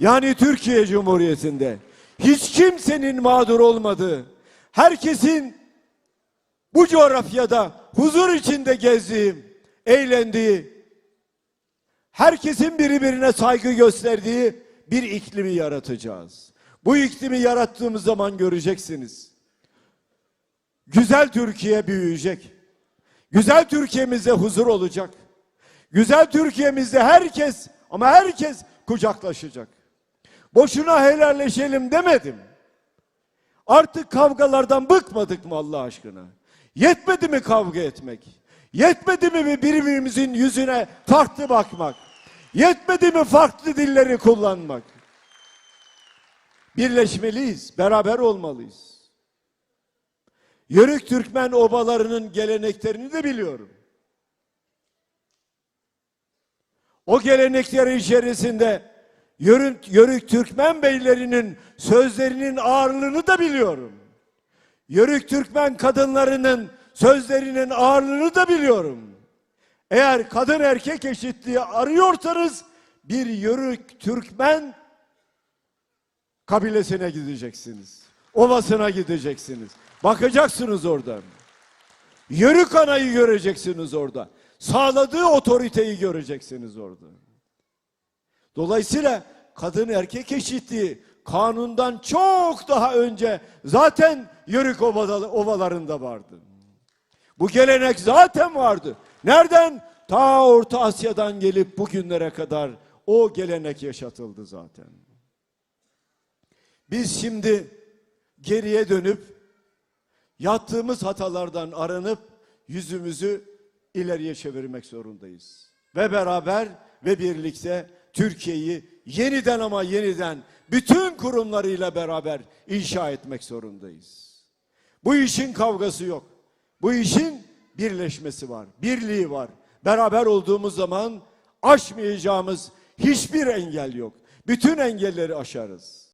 yani Türkiye Cumhuriyeti'nde hiç kimsenin mağdur olmadığı, herkesin bu coğrafyada huzur içinde gezdiği, eğlendiği, herkesin birbirine saygı gösterdiği bir iklimi yaratacağız. Bu iklimi yarattığımız zaman göreceksiniz. Güzel Türkiye büyüyecek. Güzel Türkiye'mizde huzur olacak. Güzel Türkiye'mizde herkes ama herkes kucaklaşacak. Boşuna helalleşelim demedim. Artık kavgalardan bıkmadık mı Allah aşkına? Yetmedi mi kavga etmek? Yetmedi mi birbirimizin yüzüne farklı bakmak? Yetmedi mi farklı dilleri kullanmak? Birleşmeliyiz, beraber olmalıyız. Yörük Türkmen obalarının geleneklerini de biliyorum. O geleneklerin içerisinde Yörük, Yörük Türkmen beylerinin sözlerinin ağırlığını da biliyorum. Yörük Türkmen kadınlarının sözlerinin ağırlığını da biliyorum. Eğer kadın erkek eşitliği arıyorsanız bir Yörük Türkmen kabilesine gideceksiniz. Ovasına gideceksiniz. Bakacaksınız oradan. Yörük anayı göreceksiniz orada. Sağladığı otoriteyi göreceksiniz orada. Dolayısıyla kadın erkek eşitliği kanundan çok daha önce zaten Yörük ovalarında vardı. Bu gelenek zaten vardı. Nereden? Ta Orta Asya'dan gelip bugünlere kadar o gelenek yaşatıldı zaten. Biz şimdi geriye dönüp yattığımız hatalardan aranıp yüzümüzü ileriye çevirmek zorundayız. Ve beraber ve birlikte Türkiye'yi yeniden ama yeniden bütün kurumlarıyla beraber inşa etmek zorundayız. Bu işin kavgası yok. Bu işin birleşmesi var, birliği var. Beraber olduğumuz zaman aşmayacağımız hiçbir engel yok. Bütün engelleri aşarız.